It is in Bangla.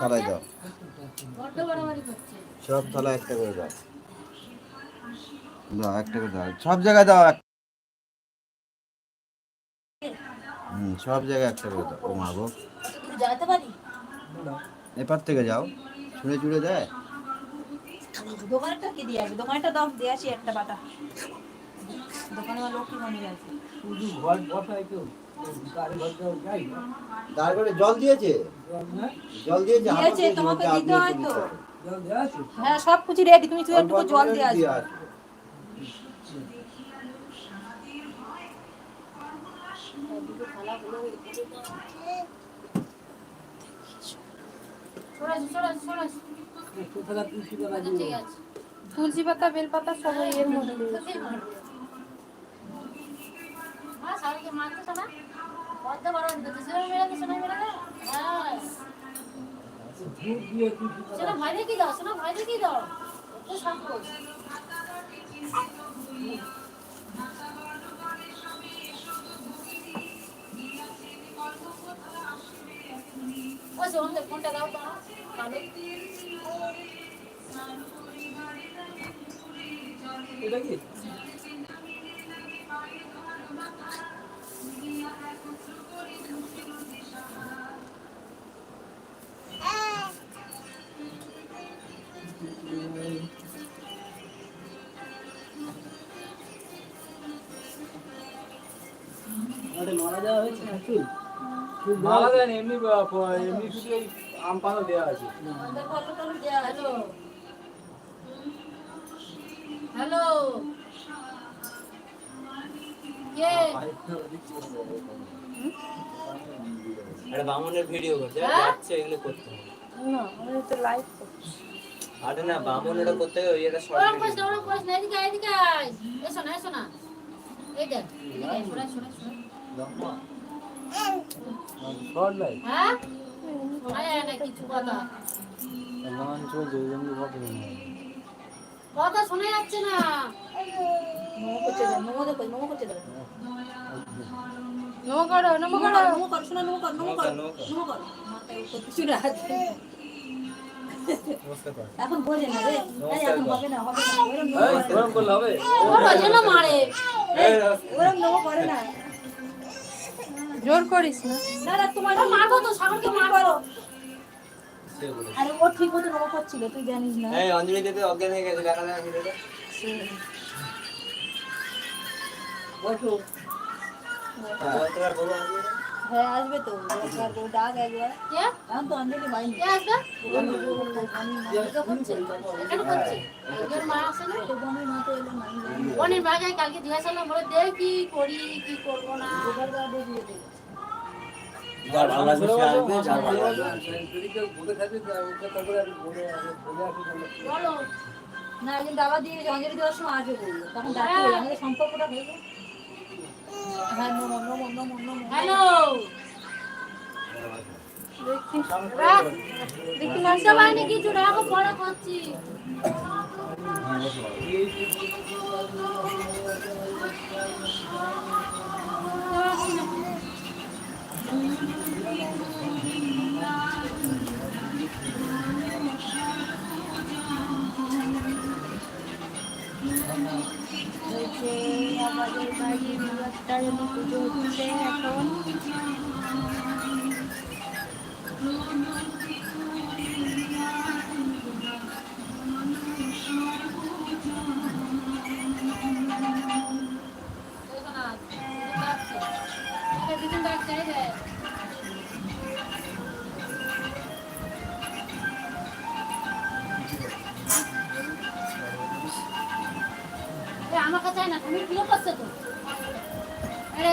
থালায় দাও। সব থালা একটা করে দাও। দাও, একটা করে দাও। সব জায়গায় দাও হুম, সব জায়গায় একটা করে দাও। ও মা গো। এপার থেকে যাও। ছুঁড়ে চুড়ে দেয়? দোকানটা কি দিয়ে দোকানটা দাও, দিয়ে আসি একটা বাটা। দোকানে লক্ষ্মী আছে শুধু ঘর গাড়ি জল দিয়েছে? জল দিয়েছে তোমাকে দিতে হয় তো। হ্যাঁ সব কিছু রেডি তুমি শুধু একটু জল দিয়ে দিয়ে তুলসী পাতা বেলপাতা সবাই এর মধ্যে। ভাই দেখি দাও, শোনা ভাই দেখি দাও। তো যে ওদের ফোনটা দাও তো এটা কি? মালা দেন এমনি এমনি শুধু এই আম পাতা দেওয়া আছে। ওদের ফটো টটো দেয়া হ্যালো হ্যালো? কে? আরে বামনের ভিডিও করছে হ্যাঁ? যাচ্ছে এগুলো করতে। হবে না আমি তো লাইভ করছি। আরে না বামন এটা করতে ওই এটা শর্ট ওরম করিস না ওরম না এদিকে এদিকে এসো না এসো না। এই দেখ এদিকে শোনা শোনা শোনা কথা শোনা যাচ্ছে না মোমো করছে দেখো করছে নমো করো নমো করো শোনা কিছু না এখন বোঝে না রে এখন হবে না। হবে না ওরম নোমো করলে হবে ও মারে ওরম নোমো করে না। জোর করিস না। না না তোমার মারবো তো সাগরকে মারবো আরে ও ঠিক মতো নোমো করছিল তুই জানিস না। এই অঞ্জলি দেবে অজ্ঞান হয়ে গেছে দেখা যায় ভিডিওটা বসো। তোমার বলো আসবে না? হ্যাঁ আসবে তো ডাক একবার এখন তো অঞ্জলি বাইনি কে আসবে অনেক কালকে জিজ্ঞাসা করলাম বলে দেখ কি করি কি করব না যার ভালো লাগবে সে আসবে, যার ভালো লাগবে দাবা দিয়ে অঞ্জলি দেওয়ার সময় আসবে বলল। তখন ডাকি আমাদের সম্পর্কটা হয়ে গেল হ্যাঁ নমো নমো নমো নমো হ্যালো বাইনি কিছু রাখো পরে করছি। আমাদের বাড়ির একটা পুজো হচ্ছে এখন। আমার কাছে না তুমি কি করছ তো? আরে